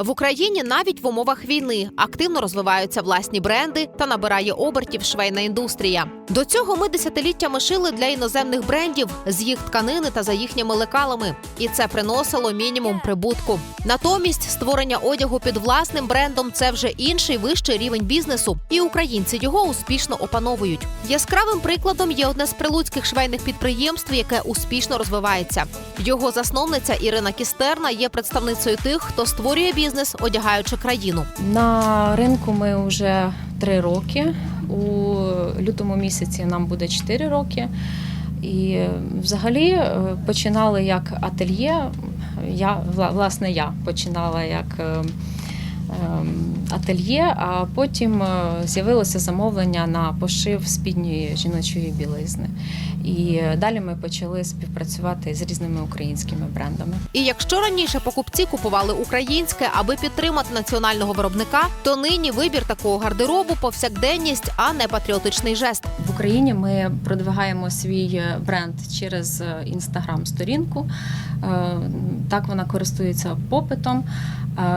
В Україні навіть в умовах війни активно розвиваються власні бренди та набирає обертів швейна індустрія. До цього ми десятиліттями шили для іноземних брендів з їх тканини та за їхніми лекалами, і це приносило мінімум прибутку. Натомість створення одягу під власним брендом це вже інший вищий рівень бізнесу, і українці його успішно опановують. Яскравим прикладом є одне з прилуцьких швейних підприємств, яке успішно розвивається. Його засновниця Ірина Кістерна є представницею тих, хто створює бізнес, одягаючи країну. На ринку ми вже три роки. У лютому місяці нам буде 4 роки. І е, взагалі е, починали як ательє. Я, вла- власне, я починала як е, ем, ательє, а потім е, з'явилося замовлення на пошив спідньої жіночої білизни. І далі ми почали співпрацювати з різними українськими брендами. І якщо раніше покупці купували українське, аби підтримати національного виробника, то нині вибір такого гардеробу повсякденність, а не патріотичний жест. В Україні ми продвигаємо свій е, бренд через інстаграм-сторінку. Е, Так вона користується попитом.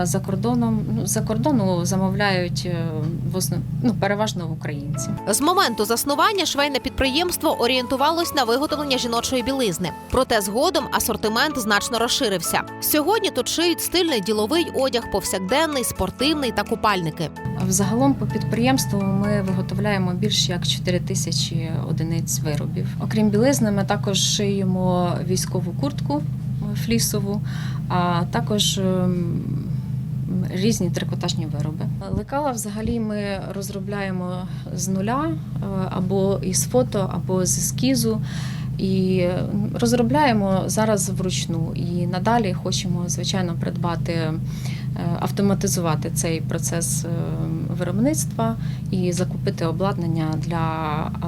За кордоном ну, за кордону замовляють е, в основ... ну, переважно українці. З моменту заснування швейне підприємство орієнтувалось на виготовлення жіночої білизни. Проте згодом асортимент значно розширився. Сьогодні тут шиють стильний діловий одяг, повсякденний, спортивний та купальники. Взагалом по підприємству ми виготовляємо більше як 4 тисячі одиниць виробів. Окрім білизни, ми також шиємо військову куртку е, флісову, а також ем, різні трикотажні вироби. Лекала взагалі ми розробляємо з нуля е, або із фото, або з ескізу. І розробляємо зараз вручну. І надалі хочемо, звичайно, придбати, е, автоматизувати цей процес е, виробництва і закупити обладнання для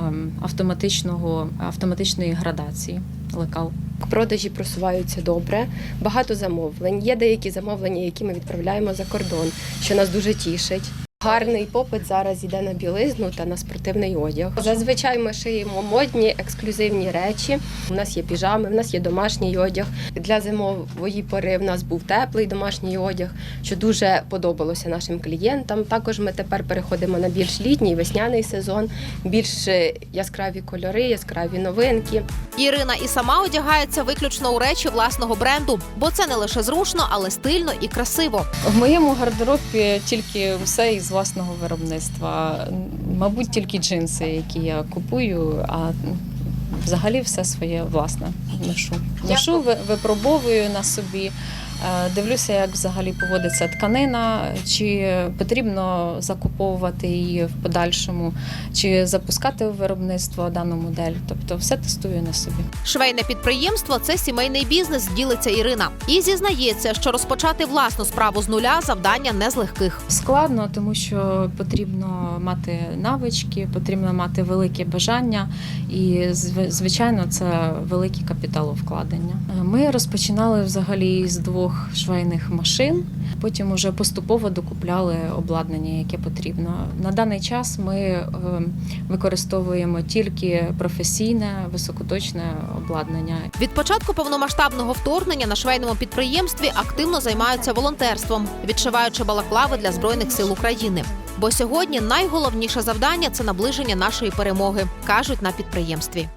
ем, автоматичного, автоматичної градації лекал. Продажі просуваються добре, багато замовлень. Є деякі замовлення, які ми відправляємо за кордон, що нас дуже тішить. Гарний попит зараз йде на білизну та на спортивний одяг. Зазвичай ми шиємо модні ексклюзивні речі. У нас є піжами, у нас є домашній одяг. Для зимової пори в нас був теплий домашній одяг, що дуже подобалося нашим клієнтам. Також ми тепер переходимо на більш літній весняний сезон, більш яскраві кольори, яскраві новинки. Ірина і сама одягається виключно у речі власного бренду, бо це не лише зручно, але стильно і красиво. В моєму гардеробі тільки все із власного виробництва. Мабуть, тільки джинси, які я купую, а взагалі все своє власне ношу. Ношу, випробовую на собі. Е, Дивлюся, як взагалі поводиться тканина, чи потрібно закуповувати її в подальшому, чи запускати в виробництво дану модель. Тобто все тестую на собі. Швейне підприємство це сімейний бізнес, ділиться Ірина. І зізнається, що розпочати власну справу з нуля завдання не з легких. Складно, тому що потрібно мати навички, потрібно мати велике бажання, і звичайно, це великі капіталовкладення. Е, Ми розпочинали взагалі з двох швейних машин. Потім уже поступово докупляли обладнання, яке потрібно. На даний час ми е, використовуємо тільки професійне високоточне обладнання. Від початку повномасштабного вторгнення на швейному підприємстві активно займаються волонтерством, відшиваючи балаклави для збройних сил України. Бо сьогодні найголовніше завдання це наближення нашої перемоги, кажуть на підприємстві.